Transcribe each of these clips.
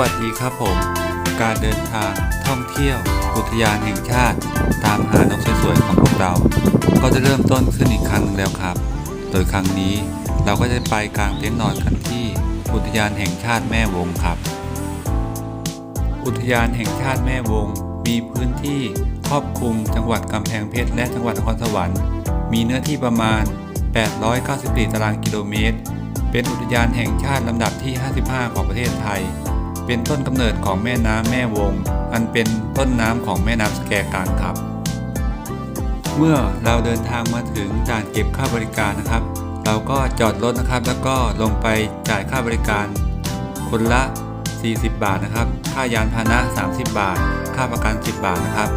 วัสดีครับผม การเดินทางท่องเที่ยว อุทยานแห่งชาติ ตามหานกสวยๆของพวกเรา ก็จะเริ่มต้นขึ้นอีกครั้งหนึ่งแล้วครับ โดยครั้งนี้เราก็จะไปกลางเต็นท์นอนกันที่อุทยานแห่งชาติแม่วงครับ อุทยานแห่งชาติแม่วง มีพื้นที่ครอบคลุมจังหวัดกำแพงเพชรและจังหวัดนครสวรรค์ มีเนื้อที่ประมาณ 894 ตารางกิโลเมตร เป็นอุทยานแห่งชาติลำดับที่ 55 ของประเทศไทย เป็นต้นกำเนิดของแม่น้ำแม่วง อันเป็นต้นน้ำของแม่น้ำสแกกางครับ เมื่อเราเดินทางมาถึงด่านเก็บค่าบริการนะครับ เราก็จอดรถนะครับ แล้วก็ลงไปจ่ายค่าบริการ คนละ 40 บาทนะครับ ค่ายานพาหนะ 30 บาท ค่าประกัน 10 บาทนะครับ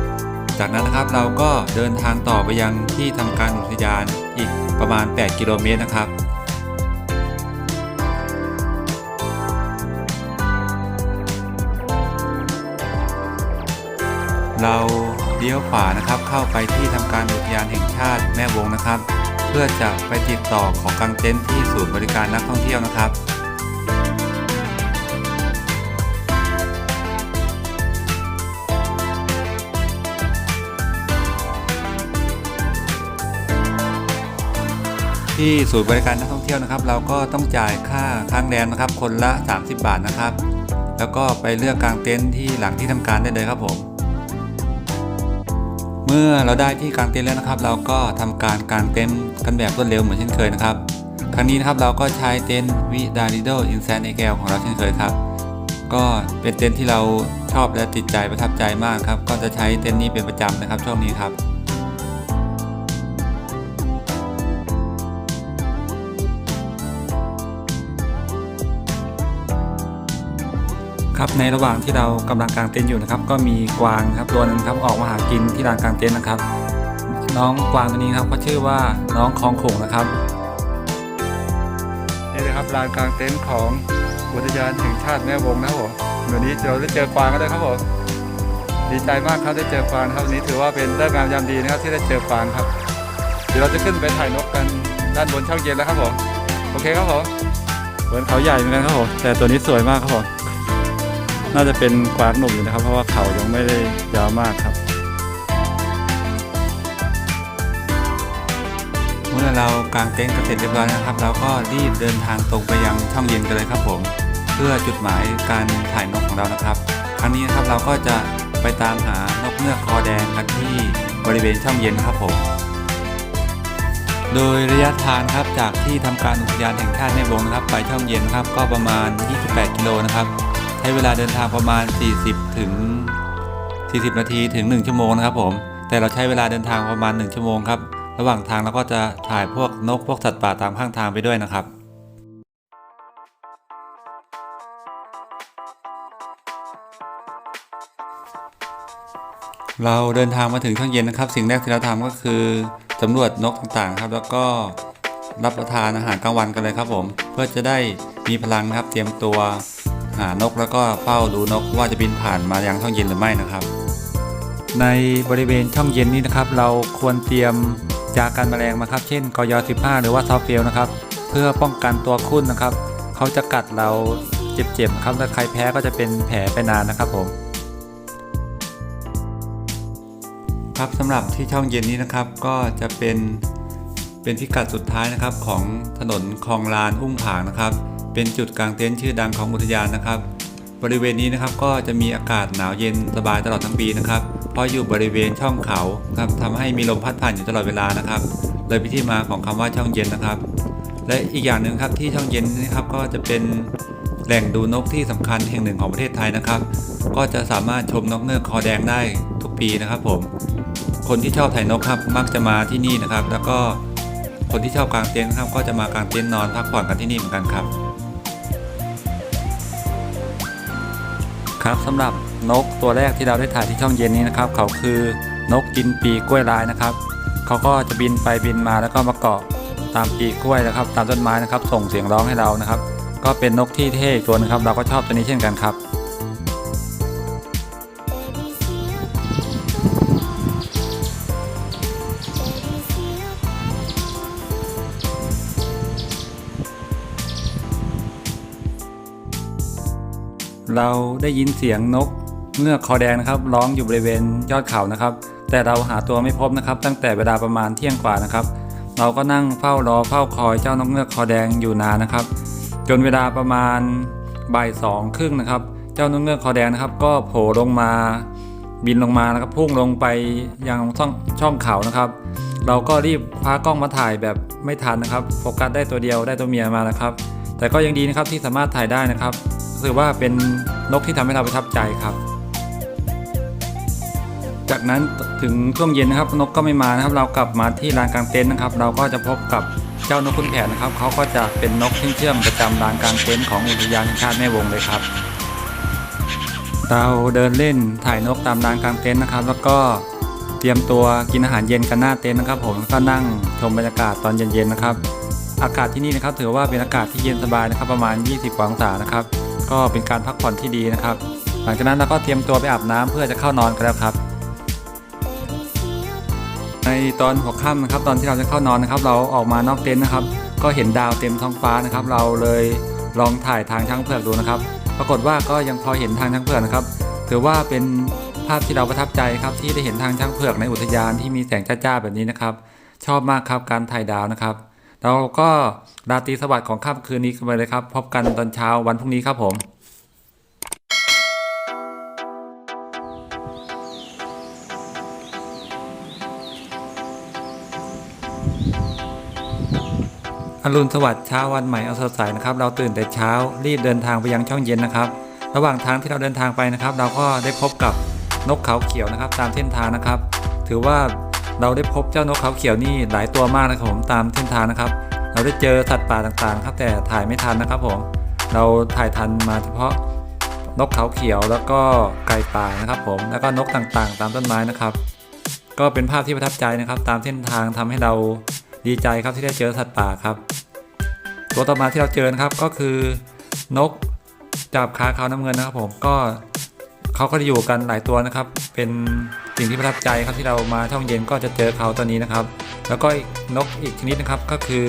จากนั้นนะครับเราก็เดินทางต่อไปยังที่ทำการอุทยานอีกประมาณ 8 กิโลเมตรนะครับ เราเลี้ยวขวานะครับเข้าไปที่ทำการอุทยานแห่งชาติแม่วงนะครับ เพื่อจะไปติดต่อของกางเต็นท์ที่ศูนย์บริการนักท่องเที่ยวนะครับที่ศูนย์บริการนักท่องเที่ยวนะครับ เราก็ต้องจ่ายค่าค้างแรมนะครับ คนละ 30 บาทนะครับ แล้วก็ไปเลือกกางเต็นท์ที่หลังที่ทำการได้เลยครับผม เมื่อเราได้ที่กางเต็นท์แล้วนะครับ เราก็ทำการกางเต็นท์กันแบบรวดเร็วเหมือนเช่นเคยนะครับ ครั้งนี้นะครับเราก็ใช้เต็นท์วิดาริโดอินแซนเอแกลของเราเช่นเคยครับ ก็เป็นเต็นท์ที่เราชอบและติดใจประทับใจมากครับ ก็จะใช้เต็นท์นี้เป็นประจำนะครับช่วงนี้ครับ ครับในระหว่างที่เรากำลังกางเต็นท์อยู่นะครับ ก็มีกวางครับตัวหนึงครับออกมาหากินที่ลานกางเต็นท์นะครับ น้องกวางตัวนี้ครับก็ชื่อว่าน้องคองโขงนะครับนี่เลยครับลานกางเต็นท์ของอุทยานแห่งชาติแม่วงนะครับผมวันนี้เราได้เจอกวางกันด้วยครับผมดีใจมากครับได้เจอกวางครับวันนี้ถือว่าเป็นเรื่องงามยามดีนะครับที่ได้เจอกวางครับเดี๋ยวเราจะขึ้นไปถ่ายนกกันด้านบนช่องเย็นแล้วครับผมโอเคครับผมเหมือนเขาใหญ่เหมือนกันครับผมแต่ตัวนี้สวยมากครับผม น่าจะเป็นกวางหนุ่มอยู่นะครับ เพราะว่าเขายังไม่ได้ยาวมากครับเมื่อเรากางเต็นท์กันเสร็จเรียบร้อยนะครับ เราก็รีบเดินทางตรงไปยังช่องเย็นกันเลยครับผม เพื่อจุดหมายการถ่ายนกของเรานะครับ ครั้งนี้นะครับเราก็จะไปตามหานกเงือกคอแดงกันที่บริเวณช่องเย็นครับผมโดยระยะทางครับจากที่ทำการอุทยานแห่งชาติแม่วงนะครับ ไปช่องเย็นนะครับก็ประมาณ 28 กิโลนะครับ ช้เวลาเดินทางประมาณ 40 ถึง 40 นาทีถึง 1 ชั่วโมงนะครับผมแต่เราใช้เวลาเดินทางประมาณ 1 ชั่วโมงครับระหว่างทางเราก็จะถ่ายพวกนกพวกสัตว์ป่าตามข้างทางไปด้วยนะครับเราเดินทางมาถึงช่วงเย็นนะครับ สิ่งแรกที่เราทำก็คือสำรวจนกต่างๆครับ แล้วก็รับประทานอาหารกลางวันกันเลยครับผม เพื่อจะได้มีพลังครับ เตรียมตัว หานกแล้วก็เฝ้าดูนกว่าจะบินผ่านมายังช่องเย็นหรือไม่นะครับ ในบริเวณช่องเย็นนี้นะครับ เราควรเตรียมยากันแมลงมาครับ เช่นกย15 หรือว่าซอฟเฟลนะครับ เพื่อป้องกันตัวคุ้นนะครับ เขาจะกัดเราเจ็บๆครับถ้าใครแพ้ก็จะเป็นแผลไปนานนะครับผมครับสำหรับที่ช่องเย็นนี้นะครับก็จะเป็นเป็นพิกัดสุดท้ายนะครับของถนนคลองลานอุ้งผางนะครับ เป็นจุดกลางเต็นท์ชื่อดังของอุทยานนะครับ บริเวณนี้นะครับก็จะมีอากาศหนาวเย็นสบายตลอดทั้งปีนะครับ เพราะอยู่บริเวณช่องเขาครับทำให้มีลมพัดผ่านอยู่ตลอดเวลานะครับ เลยเป็นที่มาของคำว่าช่องเย็นนะครับ และอีกอย่างหนึ่งครับที่ช่องเย็นนะครับก็จะเป็นแหล่งดูนกที่สำคัญแห่งหนึ่งของประเทศไทยนะครับ ก็จะสามารถชมนกเงือกคอแดงได้ทุกปีนะครับผม คนที่ชอบถ่ายนกครับมักจะมาที่นี่นะครับ แล้วก็คนที่ชอบกางเต็นท์ครับก็จะมากางเต็นท์นอนพักผ่อนกันที่นี่เหมือนกันครับ ครับสำหรับนกตัวแรกที่เราได้ถ่ายที่ช่องเย็นนี้นะครับ เขาคือนกกินปีกล้วยลายนะครับ เขาก็จะบินไปบินมาแล้วก็มาเกาะตามปีกกล้วยนะครับ ตามต้นไม้นะครับ ส่งเสียงร้องให้เรานะครับ ก็เป็นนกที่เท่ตัวนึงครับ เราก็ชอบตัวนี้เช่นกันครับ เราได้ยินเสียงนกเงือกคอแดงนะครับร้องอยู่บริเวณยอดเขานะครับ แต่เราหาตัวไม่พบนะครับ ตั้งแต่เวลาประมาณเที่ยงกว่านะครับ เราก็นั่งเฝ้ารอเฝ้าคอยเจ้านกเงือกคอแดงอยู่นานนะครับ จนเวลาประมาณบ่ายสองครึ่งนะครับ เจ้านกเงือกคอแดงนะครับ ก็โผล่ลงมาบินลงมานะครับพุ่งลงไปยังช่องช่องเขานะครับ เราก็รีบคว้ากล้องมาถ่ายแบบไม่ทันนะครับโฟกัสได้ตัวเดียวได้ตัวเมียมานะครับ แต่ก็ยังดีนะครับที่สามารถถ่ายได้นะครับ ถือว่าเป็นนกที่ทำให้เราประทับใจครับ จากนั้นถึงช่วงเย็นนะครับนกก็ไม่มานะครับ เรากลับมาที่ลานกลางเต็นท์นะครับ เราก็จะพบกับเจ้านกขุนแผนนะครับเขาก็จะเป็นนกเชื่องๆประจำลานกลางเต็นท์ของอุทยานแห่งชาติแม่วงเลยครับ เราเดินเล่นถ่ายนกตามลานกลางเต็นท์นะครับ แล้วก็เตรียมตัวกินอาหารเย็นกันหน้าเต็นท์นะครับ ผมแล้วก็นั่งชมบรรยากาศตอนเย็นๆนะครับ อากาศที่นี่นะครับถือว่าเป็นอากาศที่เย็นสบายนะครับ ประมาณ 20กว่าองศานะครับ ก็เป็นการพักผ่อนที่ดีนะครับ หลังจากนั้นเราก็เตรียมตัวไปอาบน้ำเพื่อจะเข้านอนกันแล้วครับ ในตอนหัวค่ำนะครับ ตอนที่เราจะเข้านอนนะครับ เราออกมานอกเต็นท์นะครับ ก็เห็นดาวเต็มท้องฟ้านะครับ เราเลยลองถ่ายทางช้างเผือกดูนะครับ ปรากฏว่าก็ยังพอเห็นทางช้างเผือกนะครับ ถือว่าเป็นภาพที่เราประทับใจครับที่ได้เห็นทางช้างเผือกในอุทยานที่มีแสงจ้าๆแบบนี้นะครับ ชอบมากครับการถ่ายดาวนะครับ เราก็ราตรีสวัสดิ์ของค่ำคืนนี้กันไปเลยครับ พบกันตอนเช้าวันพรุ่งนี้ครับผมอรุณสวัสดิ์เช้าวันใหม่เอาสดใสนะครับเราตื่นแต่เช้ารีบเดินทางไปยังช่องเย็นนะครับ ระหว่างทางที่เราเดินทางไปนะครับ เราก็ได้พบกับนกเขาเขียวนะครับ ตามเส้นทางนะครับ ถือว่า เราได้พบเจ้านกเขาเขียวนี่หลายตัวมากนะครับผมตามเส้นทางนะครับ เราได้เจอสัตว์ป่าต่างๆครับแต่ถ่ายไม่ทันนะครับผมเราถ่ายทันมาเฉพาะนกเขาเขียวแล้วก็ไก่ป่านะครับผมแล้วก็นกต่างๆ ตามต้นไม้นะครับ ก็เป็นภาพที่ประทับใจนะครับ ตามเส้นทางทำให้เราดีใจครับที่ได้เจอสัตว์ป่าครับ ตัวต่อมาที่เราเจอนะครับก็คือนกจับขาขาวน้ำเงินนะครับผมก็เขาก็จะอยู่กันหลายตัวนะครับ เป็น สิ่งที่ประทับใจครับที่เรามาช่องเย็นก็จะเจอเขาตัวนี้นะครับ แล้วก็อีกนกอีกชนิดนะครับก็คือ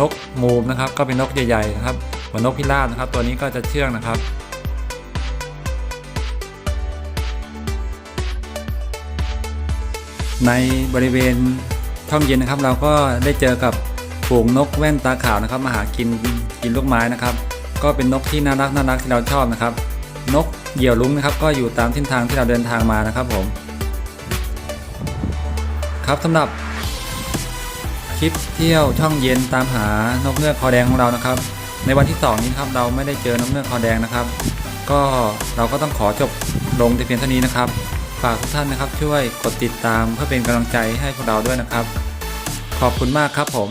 นกมูมนะครับ ก็เป็นนกใหญ่ๆนะครับเหมือนนกพิราบนะครับ ตัวนี้ก็จะเชื่องนะครับในบริเวณช่องเย็นนะครับ เราก็ได้เจอกับฝูงนกแว่นตาขาวนะครับ มาหากินกินลูกไม้นะครับ ก็เป็นนกที่น่ารักน่ารักที่เราชอบนะครับ นกเหยี่ยวลุงนะครับ ก็อยู่ตามเส้นทางที่เราเดินทางมานะครับผม ครับสำหรับคลิปเที่ยวช่องเย็นตามหานกเงือกคอแดงของเรานะครับ ในวันที่ 2 นี้ครับเราไม่ได้เจอนกเงือกคอแดงนะครับ ก็เราก็ต้องขอจบลงแต่เพียงเท่านี้นะครับ ฝากทุกท่านนะครับช่วยกดติดตามเพื่อเป็นกำลังใจให้พวกเราด้วยนะครับ ขอบคุณมากครับผม